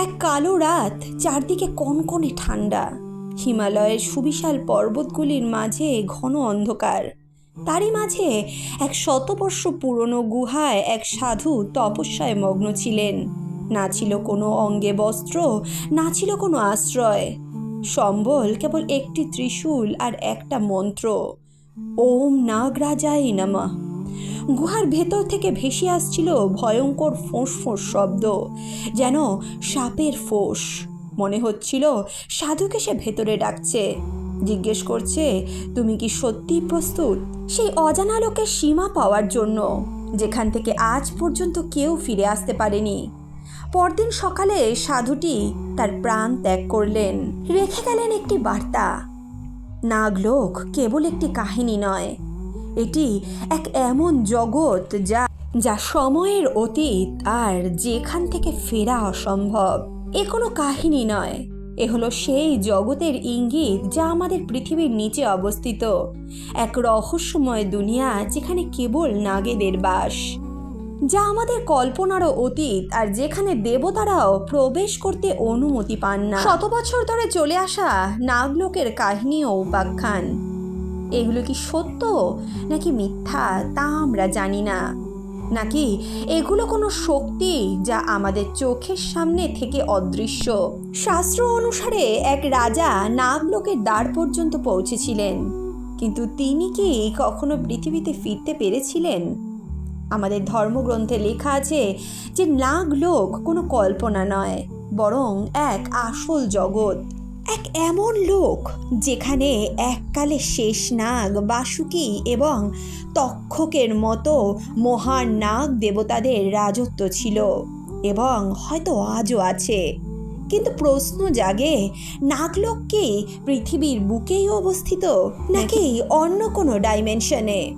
এক কালো রাত, চারদিকে কনকনে ঠান্ডা। হিমালয়ের সুবিশাল পর্বতগুলির মাঝে ঘন অন্ধকার। তারই মাঝে এক শতবর্ষ পুরনো গুহায় এক সাধু তপস্যায় মগ্ন ছিলেন। না ছিল কোনো অঙ্গে বস্ত্র, না ছিল কোনো আশ্রয়। সম্বল কেবল একটি ত্রিশূল আর একটা মন্ত্র। ওম নাগরাজাই নামা। গুহার ভেতর থেকে ভেসে আসছিল ভয়ঙ্কর ফোঁস ফোঁস শব্দ, যেন সাপের ফোঁস। মনে হচ্ছিল সাধুকে সে ভেতরে ডাকছে। জিজ্ঞেস করছে, তুমি কি সত্যি প্রস্তুত? সেই অজানা লোকের সীমা পাওয়ার জন্য, যেখান থেকে আজ পর্যন্ত কেউ ফিরে আসতে পারেনি। পরদিন সকালে সাধুটি তার প্রাণ ত্যাগ করলেন। রেখে গেলেন একটি বার্তা। নাগলোক কেবল একটি কাহিনী নয় এটি এক এমন জগৎ যা যা সময়ের অতীত আর যেখান থেকে ফেরা অসম্ভব। এ কোনো কাহিনী নয়। এ হলো সেই জগতের ইঙ্গিত যা আমাদের পৃথিবীর নিচে অবস্থিত। এক রহস্যময় দুনিয়া যেখানে কেবল নাগেদের বাস। যা আমাদের কল্পনারও অতীত আর যেখানে দেবতারাও প্রবেশ করতে অনুমতি পান না। শত বছর ধরে চলে আসা নাগলোকের কাহিনী ও উপাখ্যান। এগুলো কি সত্য? নাকি মিথ্যা? তা আমরা জানি না। নাকি এগুলো কোনো শক্তি যা আমাদের চোখের সামনে থেকে অদৃশ্য? শাস্ত্র অনুসারে এক রাজা নাগলোকের দ্বার পর্যন্ত পৌঁছেছিলেন। কিন্তু তিনি কি কখনো পৃথিবীতে ফিরতে পেরেছিলেন? আমাদের ধর্মগ্রন্থে লেখা আছে যে নাগলোক কোনো কল্পনা নয়, বরং এক আসল জগৎ। এক এমন লোক যেখানে এককালে শেষ নাগ বাসুকি এবং তক্ষকের মতো মহান নাগ দেবতাদের রাজত্ব ছিল এবং হয়তো আজও আছে। কিন্তু প্রশ্ন জাগে নাগলোক কি পৃথিবীর বুকেই অবস্থিত নাকি অন্য কোনো ডাইমেনশনে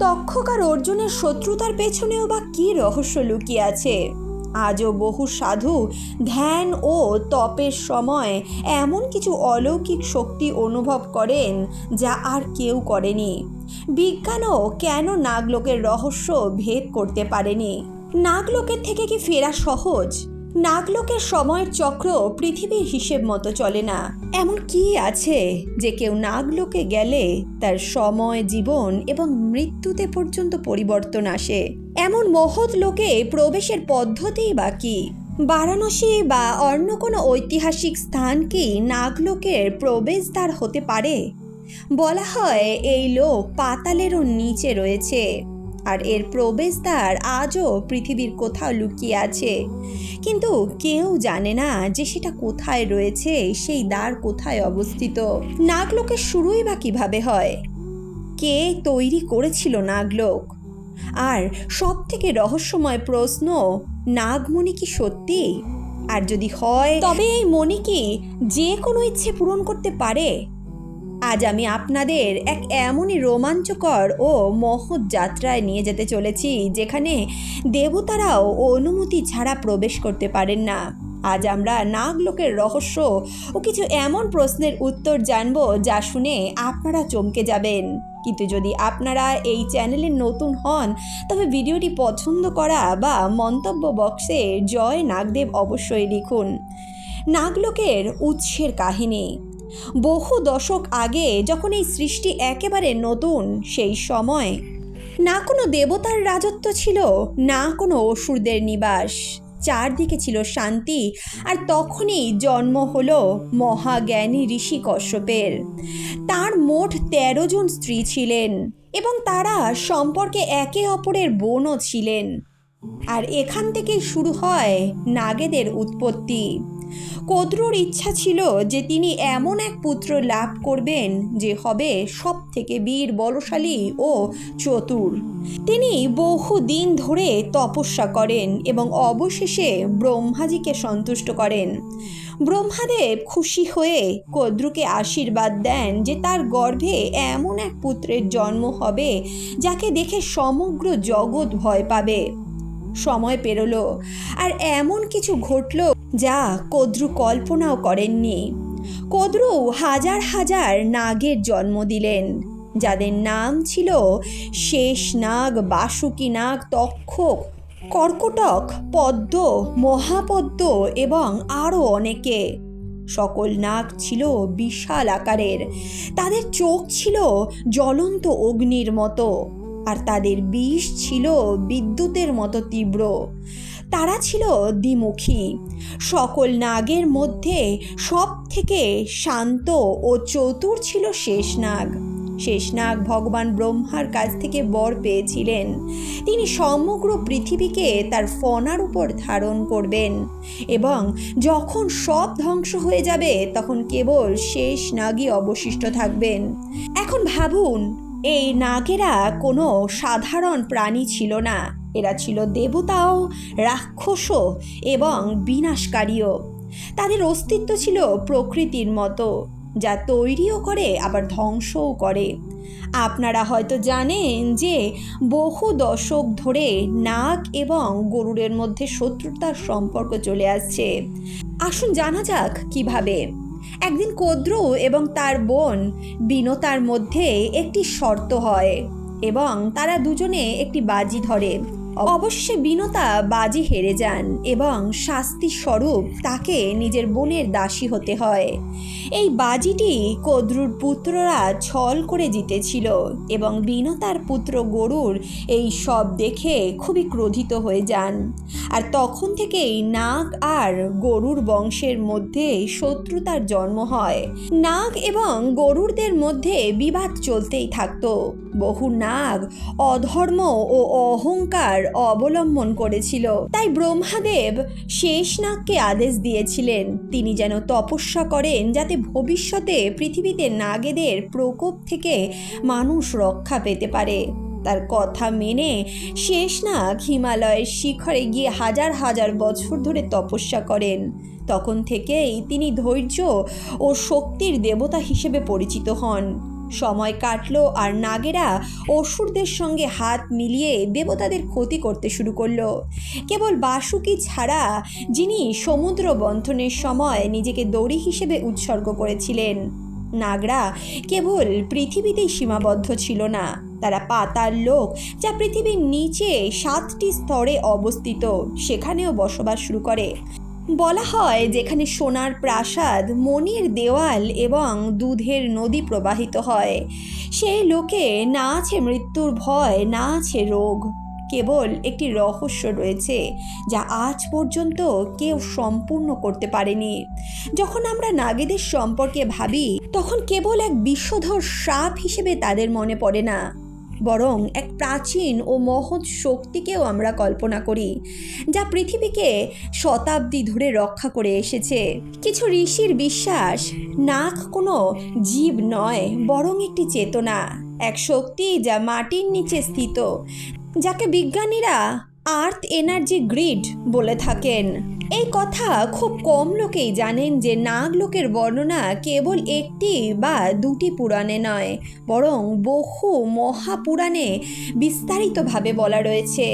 তক্ষক আর অর্জুনের শত্রুতার পেছনেও বা কী রহস্য লুকিয়ে আছে? আজও বহু সাধু ধ্যান ও তপের সময় এমন কিছু অলৌকিক শক্তি অনুভব করেন যা আর কেউ করেনি। বিজ্ঞানও কেন নাগলোকের রহস্য ভেদ করতে পারেনি? নাগলোকের থেকে কি ফেরা সহজ? নাগলোকের সময়ের চক্র পৃথিবীর হিসেব মতো চলে না। এমন কি আছে যে কেউ নাগলোকে গেলে তার সময়, জীবন এবং মৃত্যুতে পর্যন্ত পরিবর্তন আসে? এমন মহৎ লোকে প্রবেশের পদ্ধতিই বা কি? বারাণসী বা অন্য কোনো ঐতিহাসিক স্থান কি নাগলোকের প্রবেশদ্বার হতে পারে? বলা হয় এই লোক পাতালেরও নিচে রয়েছে। আর এর প্রবেশদ্বার আজও পৃথিবীর কোথাও লুকিয়ে আছে। কিন্তু কেউ জানে না যে সেটা কোথায় রয়েছে, সেই দ্বার কোথায় অবস্থিত। নাগলোকের শুরুই বা কীভাবে হয়? কে তৈরি করেছিল নাগলোক? আর সব থেকে রহস্যময় প্রশ্ন, নাগমণি কি সত্যি? আর যদি হয়, তবে এই মণি কি যে কোনো ইচ্ছে পূরণ করতে পারে? আজ আমি আপনাদের এক এমনই রোমাঞ্চকর ও মহৎ যাত্রায় নিয়ে যেতে চলেছি, যেখানে দেবতারাও অনুমতি ছাড়া প্রবেশ করতে পারেন না। আজ আমরা নাগলোকের রহস্য ও কিছু এমন প্রশ্নের উত্তর জানব যা শুনে আপনারা চমকে যাবেন। কিন্তু যদি আপনারা এই চ্যানেলে নতুন হন, তবে ভিডিওটি পছন্দ করা বা মন্তব্য বক্সে জয় নাগদেব অবশ্যই লিখুন। নাগলোকের উৎসের কাহিনী। বহু দশক আগে যখন এই সৃষ্টি একেবারে নতুন, সেই সময় না কোনো দেবতার রাজত্ব ছিল, না কোনো অসুরদের নিবাস। চারদিকে ছিল শান্তি আর তখনই জন্ম হলো মহাজ্ঞানী ঋষি কশ্যপের। তার মোট তেরো জন স্ত্রী ছিলেন এবং তারা সম্পর্কে একে অপরের বোনও ছিলেন। আর এখান থেকেই শুরু হয় নাগেদের উৎপত্তি। কদ্রুর ইচ্ছা ছিল যে তিনি এমন এক পুত্র লাভ করবেন যে হবে সব থেকে বীর, বলশালী ও চতুর। তিনি বহু দিন ধরে তপস্যা করেন এবং অবশেষে ব্রহ্মাজিকে সন্তুষ্ট করেন। ব্রহ্মাদেব খুশি হয়ে কদ্রুকে আশীর্বাদ দেন যে তার গর্ভে এমন এক পুত্রের জন্ম হবে যাকে দেখে সমগ্র জগৎ ভয় পাবে। সময় পেরোলো, আর এমন কিছু ঘটল যা কদ্রু কল্পনাও করেননি। কদ্রু হাজার হাজার নাগের জন্ম দিলেন। যাদের নাম ছিল শেষ নাগ, বাসুকি নাগ তক্ষক কর্কটক, পদ্ম, মহাপদ্ম এবং আরও অনেকে। সকল নাক ছিল বিশাল আকারের। তাদের চোখ ছিল জ্বলন্ত অগ্নির মতো। আর তাদের বিষ ছিল বিদ্যুতের মতো তীব্র। তারা ছিল দ্বিমুখী। সকল নাগের মধ্যে সব থেকে শান্ত ও চতুর ছিল শেষনাগ। শেষনাগ ভগবান ব্রহ্মার কাছ থেকে বর পেয়েছিলেন। তিনি সমগ্র পৃথিবীকে তার ফনার উপর ধারণ করবেন এবং যখন সব ধ্বংস হয়ে যাবে, তখন কেবল শেষ নাগই অবশিষ্ট থাকবেন। এখন ভাবুন, এই নাগেরা কোনো সাধারণ প্রাণী ছিল না। এরা ছিল দেবতাও, রাক্ষসও এবং বিনাশকারীও। তাদের অস্তিত্ব ছিল প্রকৃতির মতো, যা তৈরিও করে, আবার ধ্বংসও করে। আপনারা হয়তো জানেন যে বহু দশক ধরে নাক এবং গরুরের মধ্যে শত্রুতার সম্পর্ক চলে আসছে। আসুন জানা যাক কীভাবে। একদিন কদ্র এবং তার বোন বিনতার মধ্যে একটি শর্ত হয় এবং তারা দুজনে একটি বাজি ধরে। অবশেষে বিনতা বাজি হেরে যান এবং শাস্তি স্বরূপ তাকে নিজের বোনের দাসী হতে হয়। এই বাজিটি কদ্রুর পুত্ররা ছল করে জিতেছিল এবং বিনতার পুত্র গরুর এই সব দেখে খুবই ক্রোধিত হয়ে যান। আর তখন থেকেই নাগ আর গরুর বংশের মধ্যে শত্রুতার জন্ম হয়। নাগ এবং গরুরদের মধ্যে বিবাদ চলতেই থাকতো। বহু নাগ অধর্ম ও অহংকার অবলম্বন করেছিল। তাই ব্রহ্মাদেব শেষ নাগকে আদেশ দিয়েছিলেন। তিনি যেন তপস্যা করেন যাতে ভবিষ্যতে পৃথিবীতে নাগেদের প্রকোপ থেকে মানুষ রক্ষা পেতে পারে। তার কথা মেনে শেষ শেষনাগ হিমালয়ের শিখরে গিয়ে হাজার হাজার বছর ধরে তপস্যা করেন। তখন থেকেই তিনি ধৈর্য ও শক্তির দেবতা হিসেবে পরিচিত হন। সময় কাটলো আর নাগেরা অসুরদের সঙ্গে হাত মিলিয়ে দেবতাদের ক্ষতি করতে শুরু করল। কেবল বাসুকি ছাড়া যিনি সমুদ্র বন্থনের সময় নিজেকে দড়ি হিসেবে উৎসর্গ করেছিলেন, নাগরা কেবল পৃথিবীতেই সীমাবদ্ধ ছিল না। তারা পাতার লোক যা পৃথিবীর নিচে সাতটি স্তরে অবস্থিত, সেখানেও বসবাস শুরু করে। বলা হয় যেখানে সোনার প্রাসাদ মনির দেওয়াল এবং দুধের নদী প্রবাহিত হয়। সেই লোকে না আছে মৃত্যুর ভয়, না আছে রোগ, কেবল একটি রহস্য রয়েছে যা আজ পর্যন্ত কেউ সম্পূর্ণ করতে পারেনি। যখন আমরা নাগেদের সম্পর্কে ভাবি, তখন কেবল এক বিশ্বধর সাপ হিসেবে তাদের মনে পড়ে না। বরং এক প্রাচীন ও মহৎ শক্তিকেও আমরা কল্পনা করি, যা পৃথিবীকে শতাব্দী ধরে রক্ষা করে এসেছে। কিছু ঋষির বিশ্বাস, নাক কোনো জীব নয়, বরং একটি চেতনা, এক শক্তি যা মাটির নিচে স্থিত, যাকে বিজ্ঞানীরা আর্থ এনার্জি গ্রিড বলে থাকেন। এই কথা খুব কম লোকেই জানেন যে নাগ লোকের বর্ণনা কেবল একটি বা দুটি পুরাণে নয়, বরং বহু মহাপুরাণে বিস্তারিতভাবে বলা রয়েছে।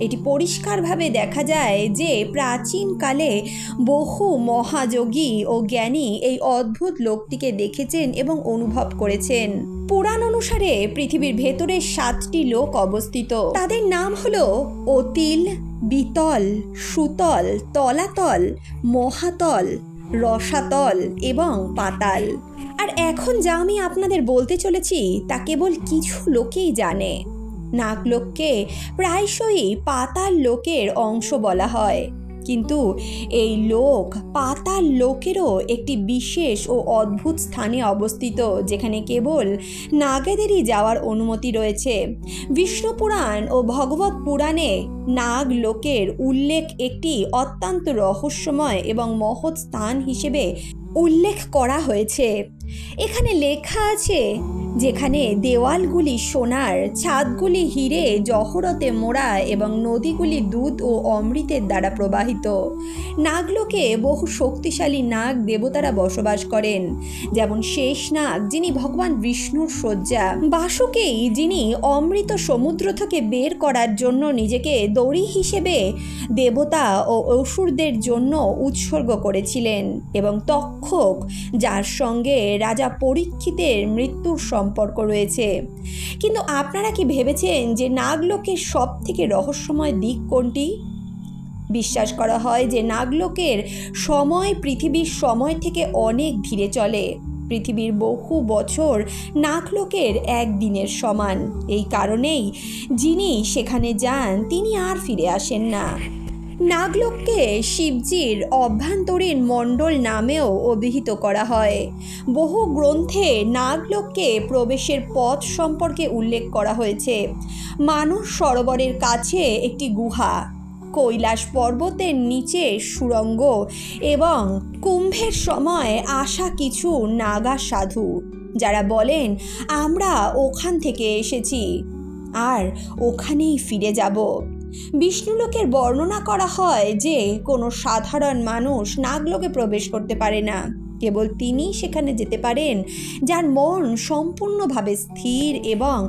এটি পরিষ্কারভাবে দেখা যায় যে প্রাচীনকালে বহু মহাযোগী ও জ্ঞানী এই অদ্ভুত লোকটিকে দেখেছেন এবং অনুভব করেছেন। পুরাণ অনুসারে পৃথিবীর ভেতরে সাতটি লোক অবস্থিত। তাদের নাম হলো অতিল, বিতল, সুতল, তলাতল, মহাতল, রসাতল এবং পাতাল। আর এখন যা আমি আপনাদের বলতে চলেছি তা কেবল কিছু লোকেই জানে। নাগলোককে প্রায়শই পাতাল লোকের অংশ বলা হয়। কিন্তু এই লোক পাতাল লোকেরও একটি বিশেষ ও অদ্ভুত স্থানে অবস্থিত, যেখানে কেবল নাগেদেরই যাওয়ার অনুমতি রয়েছে। বিষ্ণু পুরাণ ও ভগবত পুরাণে নাগ লোকের উল্লেখ একটি অত্যন্ত রহস্যময় এবং মহৎ স্থান হিসেবে উল্লেখ করা হয়েছে। এখানে লেখা আছে, যেখানে দেওয়ালগুলি সোনার, ছাদগুলি হিরে, জহরতে মোড়া এবং নদীগুলি দুধ ও অমৃতের দ্বারা প্রবাহিত। নাগলোকে বহু শক্তিশালী নাগ দেবতারা বসবাস করেন, যেমন শেষ নাগ, যিনি ভগবান বিষ্ণুর শয্যা, বাসুকেই যিনি অমৃত সমুদ্র থেকে বের করার জন্য নিজেকে দড়ি হিসেবে দেবতা ও অসুরদের জন্য উৎসর্গ করেছিলেন এবং তক্ষক, যার সঙ্গে রাজা পরীক্ষিতের মৃত্যুর সম্পর্ক রয়েছে। কিন্তু আপনারা কি ভেবেছেন যে নাগলোকের সব থেকে রহস্যময় দিক কোনটি? বিশ্বাস করা হয় যে নাগলোকের সময় পৃথিবীর সময় থেকে অনেক ধীরে চলে। পৃথিবীর বহু বছর নাগলোকের একদিনের সমান। এই কারণেই যিনি সেখানে যান, তিনি আর ফিরে আসেন না। নাগলোককে শিবজির অভ্যন্তরীণ মণ্ডল নামেও অভিহিত করা হয়। বহু গ্রন্থে নাগলোককে প্রবেশের পথ সম্পর্কে উল্লেখ করা হয়েছে। মানস সরোবরের কাছে একটি গুহা, কৈলাস পর্বতের নিচে সুরঙ্গ এবং কুম্ভের সময় আসা কিছু নাগা সাধু, যারা বলেন, আমরা ওখান থেকে এসেছি, আর ওখানেই ফিরে যাব। বিষ্ণুলোকের বর্ণনা করা হয় যে কোনো সাধারণ মানুষ নাগলোকে প্রবেশ করতে পারে না। কেবল তিনিই সেখানে যেতে পারেন, যার মন সম্পূর্ণভাবে স্থির এবং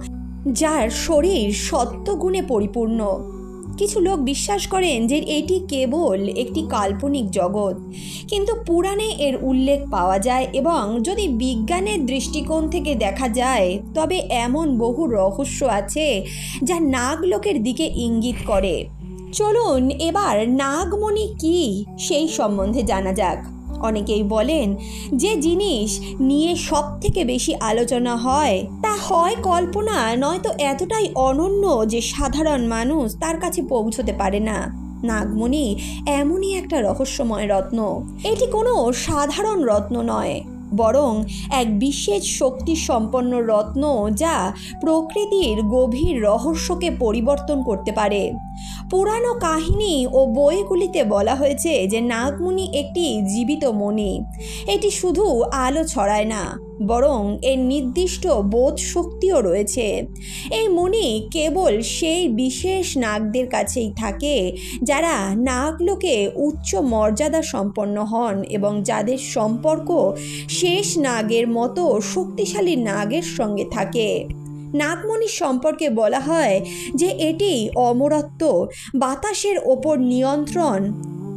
যার শরীর সত্যগুণে পরিপূর্ণ। কিছু লোক বিশ্বাস করেন যে এটি কেবল একটি কাল্পনিক জগৎ। কিন্তু পুরাণে এর উল্লেখ পাওয়া যায় এবং যদি বিজ্ঞানের দৃষ্টিকোণ থেকে দেখা যায়, তবে এমন বহু রহস্য আছে যা নাগলোকের দিকে ইঙ্গিত করে। চলুন এবার নাগমণি কি সেই সম্বন্ধে জানা যাক। অনেকেই বলেন যে জিনিস নিয়ে সব থেকে বেশি আলোচনা হয়, তা হয় কল্পনা, নয়তো এতটাই অনন্য যে সাধারণ মানুষ তার কাছে পৌঁছতে পারে না। নাগমণি, এমনই একটা রহস্যময় রত্ন। এটি কোনো সাধারণ রত্ন নয়। বরং এক বিশেষ শক্তি সম্পন্ন রত্ন যা প্রকৃতির গভীর রহস্যকে পরিবর্তন করতে পারে। পুরানো কাহিনী ও বইগুলিতে বলা হয়েছে যে নাগমণি একটি জীবিত মণি। এটি শুধু আলো ছড়ায় না বরং এর নির্দিষ্ট বোধ শক্তিও রয়েছে। এই মণি কেবল সেই বিশেষ নাগদের কাছেই থাকে, যারা নাগলোকে উচ্চ মর্যাদা সম্পন্ন হন এবং যাদের সম্পর্ক শেষ নাগের মতো শক্তিশালী নাগের সঙ্গে থাকে। নাগমণির সম্পর্কে বলা হয় যে এটি অমরত্ব, বাতাসের ওপর নিয়ন্ত্রণ,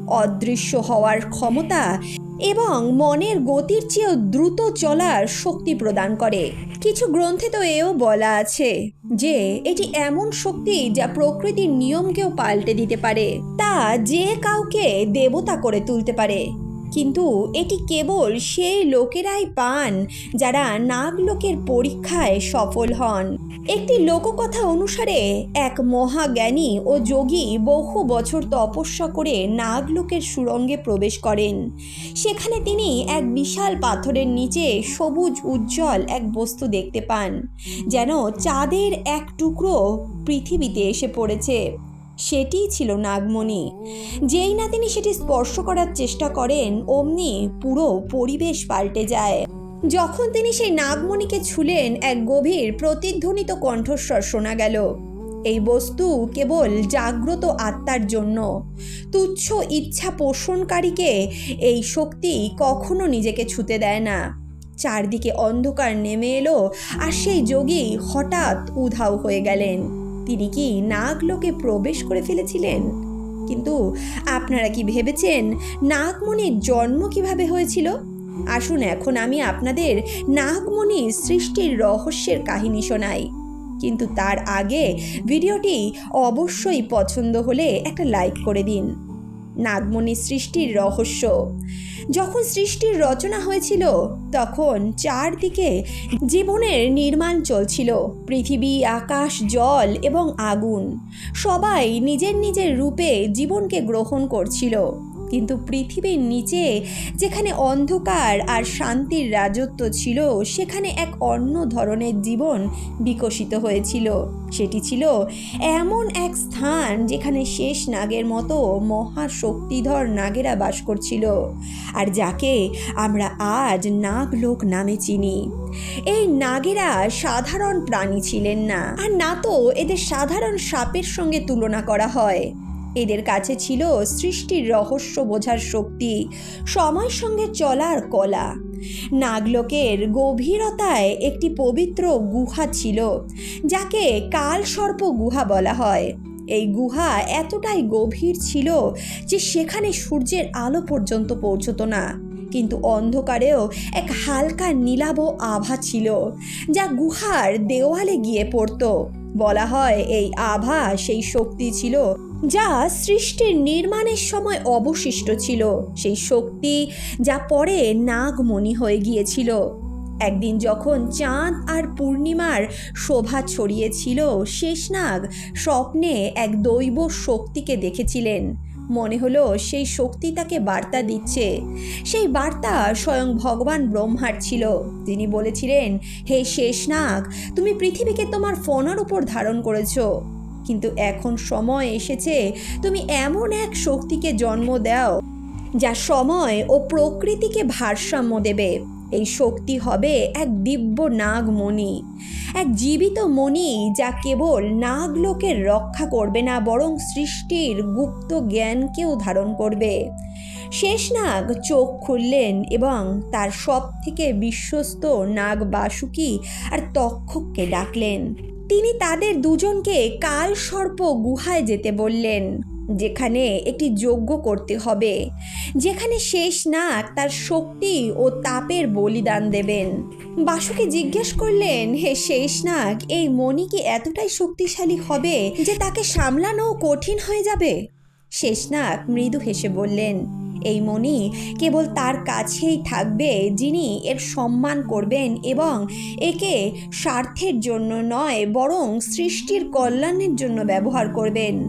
অদৃশ্য হওয়ার ক্ষমতা এবং মনের গতির চেয়েও দ্রুত চলার শক্তি প্রদান করে। কিছু গ্রন্থে তো এও বলা আছে যে, এটি এমন শক্তি যা প্রকৃতির নিয়মকেও পাল্টে দিতে পারে। তা যে কাউকে দেবতা করে তুলতে পারে। কিন্তু এটি কেবল সেই লোকেরাই পান যারা নাগলোকের পরীক্ষায় সফল হন। একটি লোককথা অনুসারে, এক মহাজ্ঞানী ও যোগী বহু বছর তপস্যা করে নাগলোকের সুরঙ্গে প্রবেশ করেন। সেখানে তিনি এক বিশাল পাথরের নিচে সবুজ উজ্জ্বল এক বস্তু দেখতে পান, যেন চাঁদের এক টুকরো পৃথিবীতে এসে পড়েছে। সেটিই ছিল নাগমণি। যেই না তিনি সেটি স্পর্শ করার চেষ্টা করেন, অমনি পুরো পরিবেশ পাল্টে যায়। যখন তিনি সেই নাগমণিকে ছুলেন, এক গভীর প্রতিধ্বনিত কণ্ঠস্বর শোনা গেল। এই বস্তু কেবল জাগ্রত আত্মার জন্য। তুচ্ছ ইচ্ছা পোষণকারীকে এই শক্তি কখনো নিজেকে ছুতে দেয় না। চারদিকে অন্ধকার নেমে এলো, আর সেই যোগী হঠাৎ উধাও হয়ে গেলেন। তিনি কি নাগলোকে প্রবেশ করে ফেলেছিলেন? কিন্তু আপনারা কি ভেবেছেন নাগমণির জন্ম কীভাবে হয়েছিল? আসুন এখন আমি আপনাদের নাগমণি সৃষ্টির রহস্যের কাহিনী শোনাই। কিন্তু তার আগে ভিডিওটি অবশ্যই পছন্দ হলে একটা লাইক করে দিন। নাগমণি সৃষ্টির রহস্য। যখন সৃষ্টির রচনা হয়েছিল, তখন চারদিকে জীবনের নির্মাণ চলছিল। পৃথিবী, আকাশ, জল এবং আগুন, সবাই নিজের নিজের রূপে জীবনকে গ্রহণ করছিল। কিন্তু পৃথিবীর নিচে, যেখানে অন্ধকার আর শান্তির রাজত্ব ছিল, সেখানে এক অন্য ধরনের জীবন বিকশিত হয়েছিল। সেটি ছিল এমন এক স্থান যেখানে শেষ নাগের মতো মহাশক্তিধর নাগেরা বাস করছিল, আর যাকে আমরা আজ নাগলোক নামে চিনি। এই নাগেরা সাধারণ প্রাণী ছিলেন না। আর না তো, এদের সাধারণ সাপের সঙ্গে তুলনা করা হয়। এদের কাছে ছিল সৃষ্টির রহস্য বোঝার শক্তি, সময়ের সঙ্গে চলার কলা। নাগলোকের গভীরতায় একটি পবিত্র গুহা ছিল, যাকে কালসর্প গুহা বলা হয়। এই গুহা এতটাই গভীর ছিল যে সেখানে সূর্যের আলো পর্যন্ত পৌঁছতো না। কিন্তু অন্ধকারেও এক হালকা নীলাভ আভা ছিল, যা গুহার দেওয়ালে গিয়ে পড়তো। বলা হয় এই আভা সেই শক্তি ছিল যা সৃষ্টির নির্মাণের সময় অবশিষ্ট ছিল, সেই শক্তি যা পরে নাগমণি হয়ে গিয়েছিল। একদিন যখন চাঁদ আর পূর্ণিমার শোভা ছড়িয়েছিল শেষনাগ স্বপ্নে এক দৈব শক্তিকে দেখেছিলেন। মনে হলো সেই শক্তি তাকে বার্তা দিচ্ছে। সেই বার্তা স্বয়ং ভগবান ব্রহ্মার ছিল। তিনি বলেছিলেন, হে শেষনাগ তুমি পৃথিবীকে তোমার ফোনার উপর ধারণ করেছ। কিন্তু এখন সময় এসেছে, তুমি এমন এক শক্তিকে জন্ম দাও, যা সময় ও প্রকৃতিকে ভারসাম্য দেবে। এই শক্তি হবে এক দিব্য নাগমণি, এক জীবিত মণি যা কেবল নাগলোকের রক্ষা করবে না, বরং সৃষ্টির গুপ্ত জ্ঞানকেও ধারণ করবে। শেষ নাগ চোখ খুললেন এবং তার সব থেকে বিশ্বস্ত নাগ বাসুকি আর তক্ষককে ডাকলেন। তিনি তাদের দুজনকে কাল সর্প গুহায় যেতে বললেন, যেখানে একটি যজ্ঞ করতে হবে, যেখানে শেষ নাগ তার শক্তি ও তাপের বলিদান দেবেন। বাসুকে জিজ্ঞেস করলেন, হে শেষ নাগ, এই মণি কি এতটাই শক্তিশালী হবে যে তাকে সামলানো কঠিন হয়ে যাবে? শেষনাগ মৃদু হেসে বললেন এই মণি কেবল তার কাছেই থাকবে যিনি এর সম্মান করবেন এবং একে স্বার্থের জন্য নয়, বরং সৃষ্টির কল্যাণের জন্য ব্যবহার করবেন।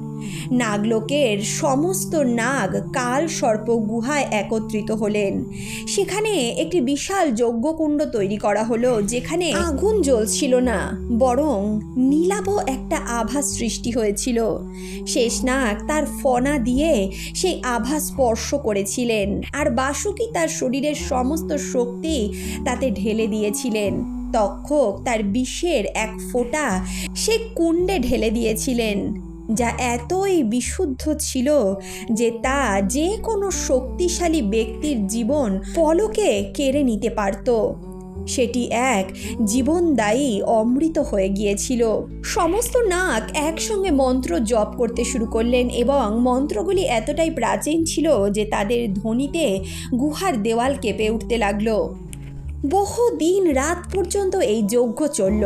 নাগলোকের সমস্ত নাগ কাল সর্প গুহায় একত্রিত হলেন। সেখানে একটি বিশাল যজ্ঞকুণ্ড তৈরি করা হলো, যেখানে আগুন জ্বলছিল না, বরং নীলাভ একটা আভাস সৃষ্টি হয়েছিল। শেষনাগ তার ফনা দিয়ে সেই আভা স্পর্শ করেছিলেন আর বাসুকি তার শরীরের সমস্ত শক্তি তাতে ঢেলে দিয়েছিলেন। তক্ষক তার বিষের এক ফোঁটা সে কুণ্ডে ঢেলে দিয়েছিলেন, যা এতই বিশুদ্ধ ছিল যে তা যে কোনো শক্তিশালী ব্যক্তির জীবন পলকে কেড়ে নিতে পারত। সেটি এক জীবনদায়ী অমৃত হয়ে গিয়েছিল। সমস্ত নাক একসঙ্গে মন্ত্র জপ করতে শুরু করলেন এবং মন্ত্রগুলি এতটাই প্রাচীন ছিল যে তাদের ধ্বনিতে গুহার দেওয়াল কেঁপে উঠতে লাগল। বহু দিন রাত পর্যন্ত এই যজ্ঞ চলল।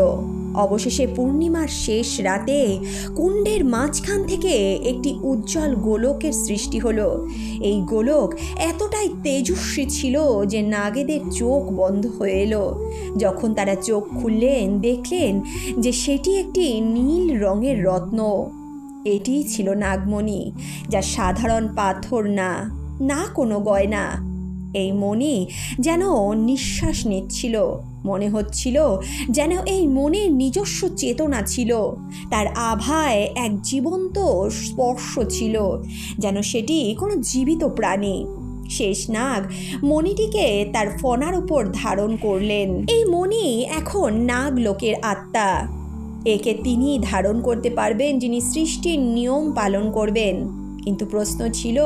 অবশেষে পূর্ণিমার শেষ রাতে কুণ্ডের মাঝখান থেকে একটি উজ্জ্বল গোলকের সৃষ্টি হলো। এই গোলক এতটাই তেজস্বী ছিল যে নাগেদের চোখ বন্ধ হয়ে এলো। যখন তারা চোখ খুললেন, দেখলেন যে সেটি একটি নীল রঙের রত্ন। এটিই ছিল নাগমণি, যা সাধারণ পাথর না না কোনো গয়না। এই মণি যেন নিঃশ্বাস নিচ্ছিল। মনে হচ্ছিল যেন এই মনের নিজস্ব চেতনা ছিল। তার আভায় এক জীবন্ত স্পর্শ ছিল, যেন সেটি কোনো জীবিত প্রাণী। শেষ নাগ মণিটিকে তার ফনার উপর ধারণ করলেন। এই মণি এখন নাগ লোকের আত্মা। একে তিনি ধারণ করতে পারবেন যিনি সৃষ্টির নিয়ম পালন করবেন। কিন্তু প্রশ্ন ছিল,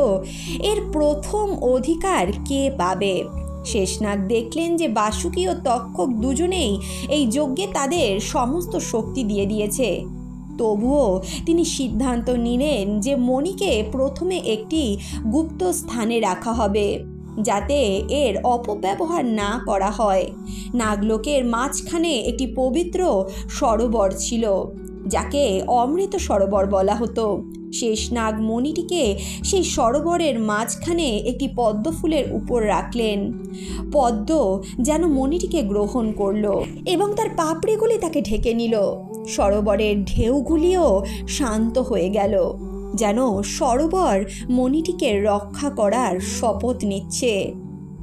এর প্রথম অধিকার কে পাবে? শেষনাগ দেখলেন যে বাসুকি ও তক্ষক দুজনেই এই যজ্ঞে তাদের সমস্ত শক্তি দিয়ে দিয়েছে। তবুও তিনি সিদ্ধান্ত নিলেন যে মণিকে প্রথমে একটি গুপ্ত স্থানে রাখা হবে, যাতে এর অপব্যবহার না করা হয়। নাগলোকের মাঝখানে একটি পবিত্র সরোবর ছিল, যাকে অমৃত সরোবর বলা হতো। শেষ নাগ মণিটিকে সেই সরোবরের মাঝখানে একটি পদ্ম ফুলের উপর রাখলেন। পদ্ম যেন মণিটিকে গ্রহণ করল এবং তার পাপড়িগুলি তাকে ঢেকে নিল। সরোবরের ঢেউগুলিও শান্ত হয়ে গেল। যেন সরোবর মণিটিকে রক্ষা করার শপথ নিচ্ছে।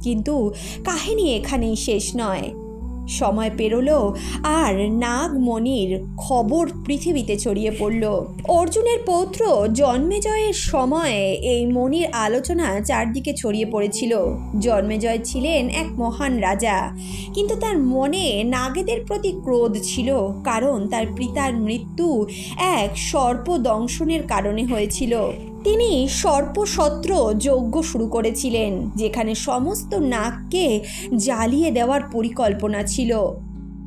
কিন্তু কাহিনী এখানেই শেষ নয়। সময় পেরোলো আর নাগমণির খবর পৃথিবীতে ছড়িয়ে পড়ল। অর্জুনের পৌত্র জন্মেজয়ের সময়ে এই মণির আলোচনা চারদিকে ছড়িয়ে পড়েছিল। জন্মেজয় ছিলেন এক মহান রাজা। কিন্তু তার মনে নাগেদের প্রতি ক্রোধ ছিল, কারণ তার পিতার মৃত্যু এক সর্পদংশনের কারণে হয়েছিল। তিনি সর্পসত্র যজ্ঞ শুরু করেছিলেন যেখানে সমস্ত নাককে জ্বালিয়ে দেওয়ার পরিকল্পনা ছিল।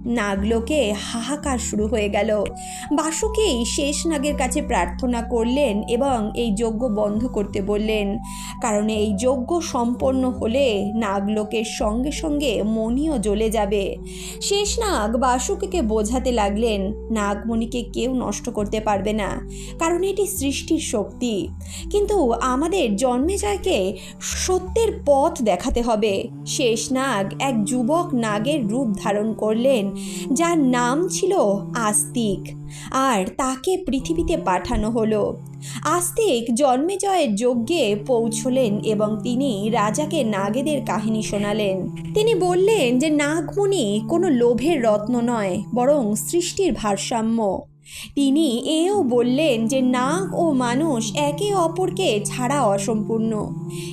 নাগলোকে হাহাকার শুরু হয়ে গেল। বাসুকেই শেষ নাগের কাছে প্রার্থনা করলেন এবং এই যজ্ঞ বন্ধ করতে বললেন। কারণ এই যজ্ঞ সম্পন্ন হলে নাগলোকের সঙ্গে সঙ্গে মনিও জ্বলে যাবে। শেষ নাগ বাসুকে বোঝাতে লাগলেন, নাগমণিকে কেউ নষ্ট করতে পারবে না, কারণ এটি সৃষ্টির শক্তি। কিন্তু আমাদের জন্মেজয়কে সত্যের পথ দেখাতে হবে। শেষ নাগ এক যুবক নাগের রূপ ধারণ করলেন। যার নাম ছিল আস্তিক, আর তাকে পৃথিবীতে পাঠানো হলো। আস্তিক জন্মেজয়ের যজ্ঞে পৌঁছলেন এবং তিনি রাজাকে নাগেদের কাহিনী শোনালেন। তিনি বললেন যে, নাগমণি কোনো লোভের রত্ন নয়, বরং সৃষ্টির ভারসাম্য। তিনি এও বললেন যে নাগ ও মানুষ একে অপরকে ছাড়া অসম্পূর্ণ।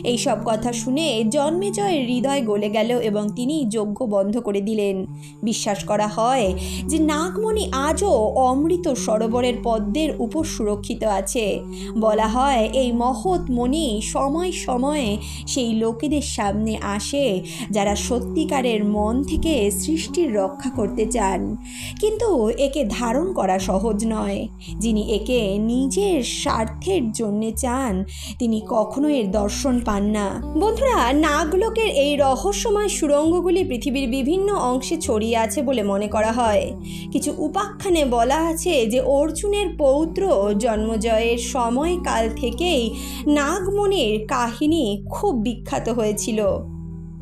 এই সব কথা শুনে জন্মেজয়ের হৃদয় গলে গেল এবং তিনি যজ্ঞ বন্ধ করে দিলেন। বিশ্বাস করা হয় যে নাগমণি আজও অমৃত সরোবরের পদ্মের উপর সুরক্ষিত আছে। বলা হয় এই মহৎ মণি সময় সময়ে সেই লোকেদের সামনে আসে যারা সত্যিকারের মন থেকে সৃষ্টির রক্ষা করতে চান। কিন্তু একে ধারণ করা সহজ নয়। যিনি একে নিজের স্বার্থের জন্য চান, তিনি কখনো এর দর্শন পান না। বন্ধুরা, নাগলোকের এই রহস্যময় সুড়ঙ্গগুলি পৃথিবীর বিভিন্ন অংশে ছড়িয়ে আছে বলে মনে করা হয়। কিছু উপাখ্যানে বলা আছে যে, অর্জুনের পৌত্র জন্মজয়ের সময়কাল থেকেই নাগমণির কাহিনী খুব বিখ্যাত হয়েছিল।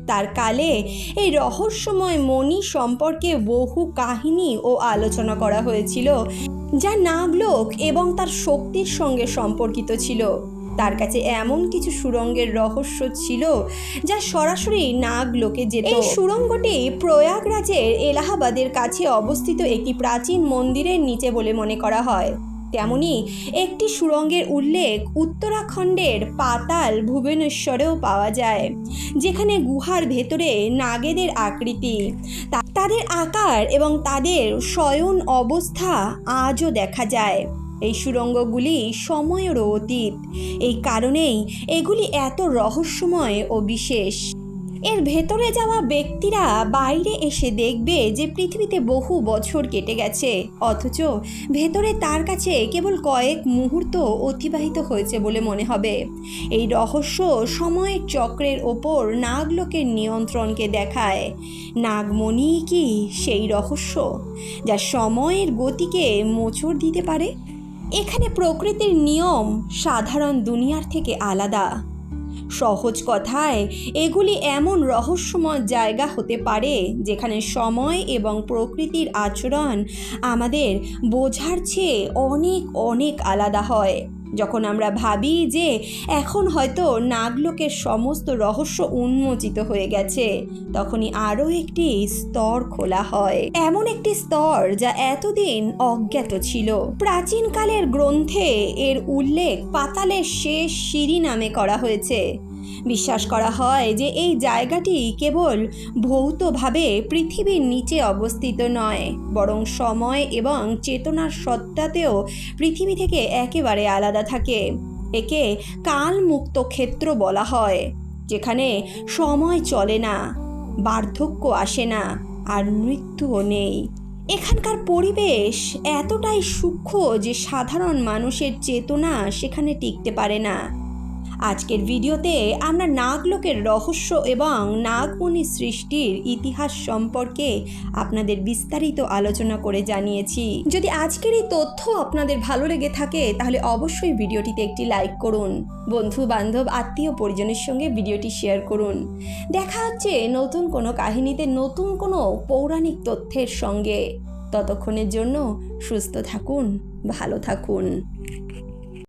তার কালে এই রহস্যময় মণি সম্পর্কে বহু কাহিনী ও আলোচনা করা হয়েছিল, যা নাগলোক এবং তার শক্তির সঙ্গে সম্পর্কিত ছিল। তার কাছে এমন কিছু সুরঙ্গের রহস্য ছিল, যা সরাসরি নাগলোকে যেত। এই সুরঙ্গটি প্রয়াগরাজের এলাহাবাদের কাছে অবস্থিত একটি প্রাচীন মন্দিরের নিচে বলে মনে করা হয়। তেমনি একটি সুরঙ্গের উল্লেখ উত্তরাখণ্ডের পাতাল ভুবনেশ্বরেও পাওয়া যায়, যেখানে গুহার ভেতরে নাগেদের আকৃতি। তাদের আকার এবং তাদের শয়ন অবস্থা আজও দেখা যায়। এই সুরঙ্গগুলি সময়েরও অতীত। এই কারণেই এগুলি এত রহস্যময় ও বিশেষ। এর ভেতরে যাওয়া ব্যক্তিরা বাইরে এসে দেখবে যে পৃথিবীতে বহু বছর কেটে গেছে। অথচ ভেতরে তার কাছে কেবল কয়েক মুহূর্ত অতিবাহিত হয়েছে বলে মনে হবে। এই রহস্য সময়ের চক্রের ওপর নাগলোকের নিয়ন্ত্রণকে দেখায়। নাগমণি কি সেই রহস্য, যা সময়ের গতিকে মোচড় দিতে পারে? এখানে প্রকৃতির নিয়ম সাধারণ দুনিয়ার থেকে আলাদা। সহজ কথায়, এগুলি এমন রহস্যময় জায়গা হতে পারে যেখানে সময় এবং প্রকৃতির আচরণ আমাদের বোঝার চেয়ে অনেক অনেক আলাদা হয়। যখন আমরা ভাবি যে এখন হয়তো নাগলোকের সমস্ত রহস্য উন্মোচিত হয়ে গেছে, তখনই আরও একটি স্তর খোলা হয়। এমন একটি স্তর যা এতদিন অজ্ঞাত ছিল। প্রাচীনকালের গ্রন্থে এর উল্লেখ পাতালের শেষ সিঁড়ি নামে করা হয়েছে। বিশ্বাস করা হয় যে এই জায়গাটি কেবল ভৌতভাবে পৃথিবীর নিচে অবস্থিত নয়, বরং সময় এবং চেতনার সত্তাতেও পৃথিবী থেকে একেবারে আলাদা থাকে। একে কালমুক্ত ক্ষেত্র বলা হয়, যেখানে সময় চলে না, বার্ধক্য আসে না, আর মৃত্যুও নেই। এখানকার পরিবেশ এতটাই সূক্ষ্ম যে সাধারণ মানুষের চেতনা সেখানে টিকতে পারে না। আজকের ভিডিওতে আমরা নাগলোকের রহস্য এবং নাগমণি সৃষ্টির ইতিহাস সম্পর্কে আপনাদের বিস্তারিত আলোচনা করে জানিয়েছি। যদি আজকের এই তথ্য আপনাদের ভালো লেগে থাকে, তাহলে অবশ্যই ভিডিওটিতে একটি লাইক করুন। বন্ধু, বান্ধব, আত্মীয় পরিজনের সঙ্গে ভিডিওটি শেয়ার করুন। দেখা হচ্ছে নতুন কোনো কাহিনীতে নতুন কোনো পৌরাণিক তথ্যের সঙ্গে। ততক্ষণের জন্য সুস্থ থাকুন, ভালো থাকুন।